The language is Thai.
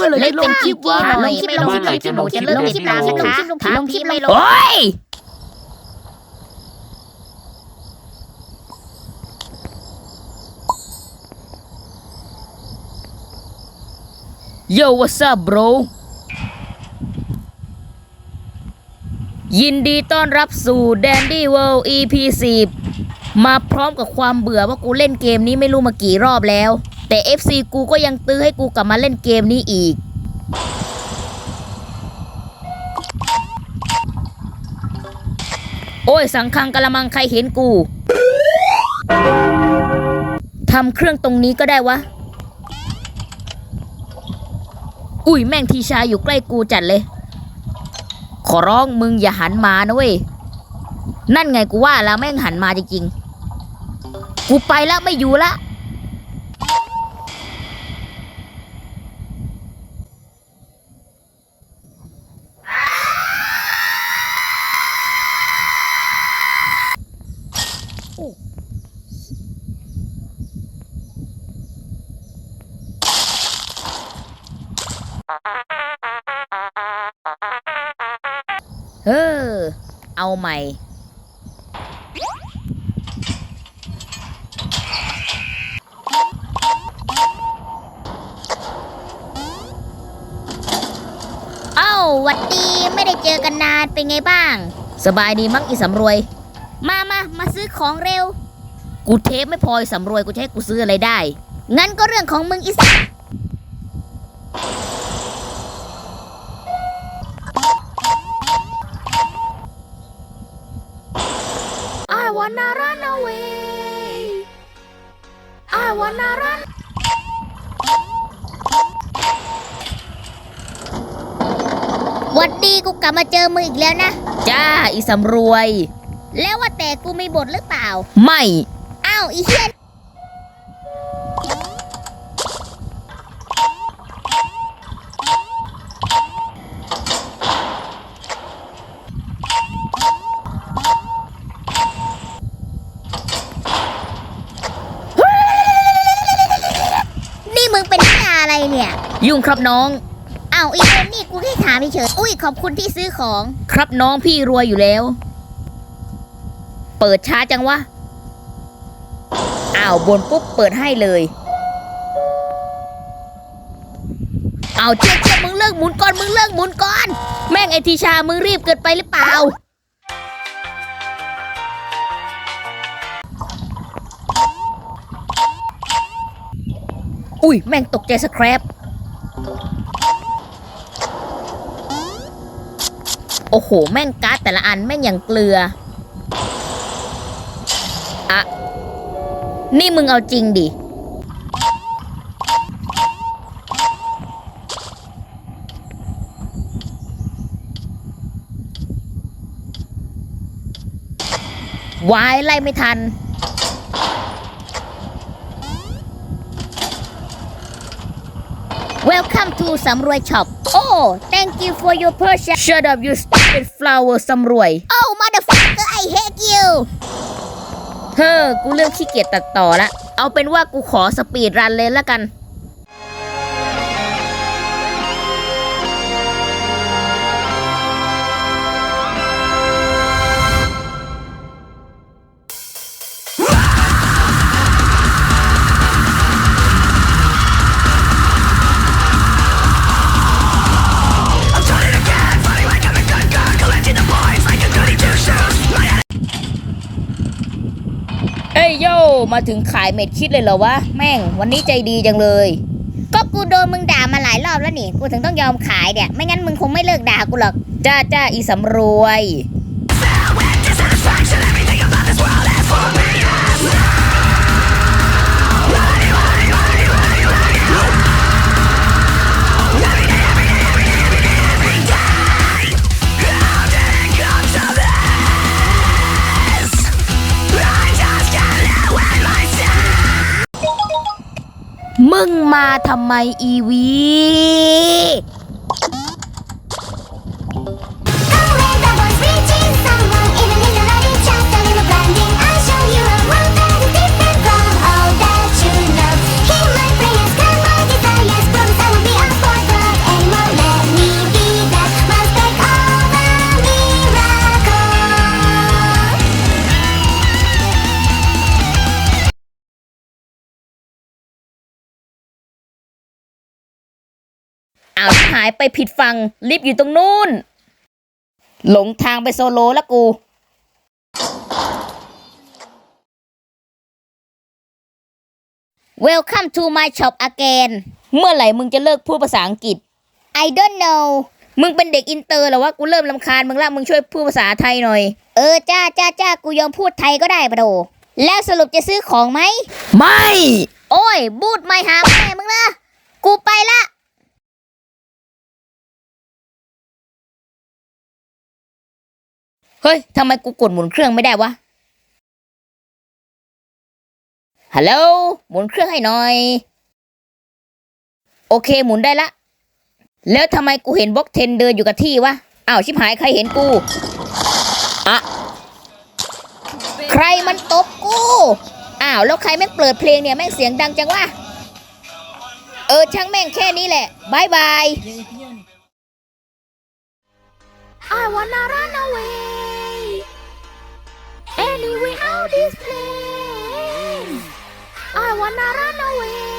มื่อไหร่เล่จะนลงคลิปวะลงคลิปลงคลิปลงคลิปหนูจะเลิกคลิปแล้วนะคะลงคลิปไม่ลงโอ้ยโย what's up bro ยินดีต้อนรับสู่ Dandy World EP 10 มาพร้อมกับความเบื่อว่ากูเล่นเกมนี้ไม่รู้มากี่รอบแล้ว แต่ FC กูก็ยังตื้อให้กูกลับมาเล่นเกมนี้อีก โอ้ย สังคังกะละมังใครเห็นกูทำเครื่องตรงนี้ก็ได้วะ อุ้ยแม่งทีชาอยู่ใกล้กูจัดเลย ขอร้องมึงอย่าหันมานะเว้ย นั่นไงกูว่าแล้วแม่งหันมาจริงๆ กูไปแล้วไม่อยู่ละ เออเอาใหม่ เอ้าหวัดดีไม่ได้เจอกันนานเป็นไงบ้าง สบายดีมั้งอีสำรวย มามามาซื้อของเร็ว กูเทปไม่พออีสำรวยกูจะให้กูซื้ออะไรได้ งั้นก็เรื่องของมึงอีส wanna run away I wanna run หวัดดีกูกลับมาเจอมึงอีกแล้วนะ จ้า อีสำรวย แล้วว่าแต่กูมีบทหรือเปล่า ไม่ อ้าว อีเฮียนนี่มึงเป็นที่ อะไรเนี่ย ยุ่งครับน้องอ้าวอีเฮียนนี่กูแค่ถามเฉยๆอุ้ยขอบคุณที่ซื้อของ ครับน้องพี่รวยอยู่แล้ว เปิดช้าจังวะอ้าวบนปุ๊บเปิดให้เลยเอาเชี่ยเชี่ยมึงเลิกหมุนก่อนมึงเลิกหมุนก่อน แม่งไอทีชามึงรีบเกินไปหรือเปล่า อุ้ย แม่งตกใจสครับโอ้โห แม่งการ์ดแต่ละอันแม่งอย่างเกลือ อะ นี่มึงเอาจริงดิ วายไล่ไม่ทัน Welcome to สำรวยช็อป Oh thank you for your purchase Shut up you stupid flower สำรวย Oh motherfucker I hate you เฮ้อ กูเริ่มขี้เกียจตัดต่อละ เอาเป็นว่ากูขอสปีดรันเลยละกัน มาถึงขายเม็ดคิดเลยเหรอวะ แม่ง วันนี้ใจดีจังเลย ก็กูโดนมึงด่ามาหลายรอบแล้วนี่ กูถึงต้องยอมขายเนี่ย ไม่งั้นมึงคงไม่เลิกด่ากูหรอก จ้าจ้าอีสำรวย งมาทำไมอีวี อ้าวหายไปผิดฝั่งลิฟต์อยู่ตรงนู้น หลงทางไปโซโลแล้วกู Welcome to my shop again เมื่อไหร่มึงจะเลิกพูดภาษาอังกฤษ I don't know มึงเป็นเด็กอินเตอร์เหรอวะ กูเริ่มลำคาญมึงละมึงช่วยพูดภาษาไทยหน่อย เออ จ้าจ้าจ้ากูยอมพูดไทยก็ได้ปะโถแล้วสรุปจะซื้อของไหม ไม่ โอ้ย บูดไม่หาแม่มึงละ กูไปละ เฮ้ยทำไมกูกดหมุนเครื่องไม่ได้วะ ฮัลโหล หมุนเครื่องให้หน่อย โอเคหมุนได้ละ แล้วทำไมกูเห็นบล็อกเทนเดินอยู่กับที่วะ อ้าวชิบหายใครเห็นกูอะใครมันตบกู อ้าวแล้วใครแม่งเปิดเพลงเนี่ยแม่งเสียงดังจังวะ เออช่างแม่งแค่นี้แหละบายบาย I wanna run away anyway out this place? I wanna run away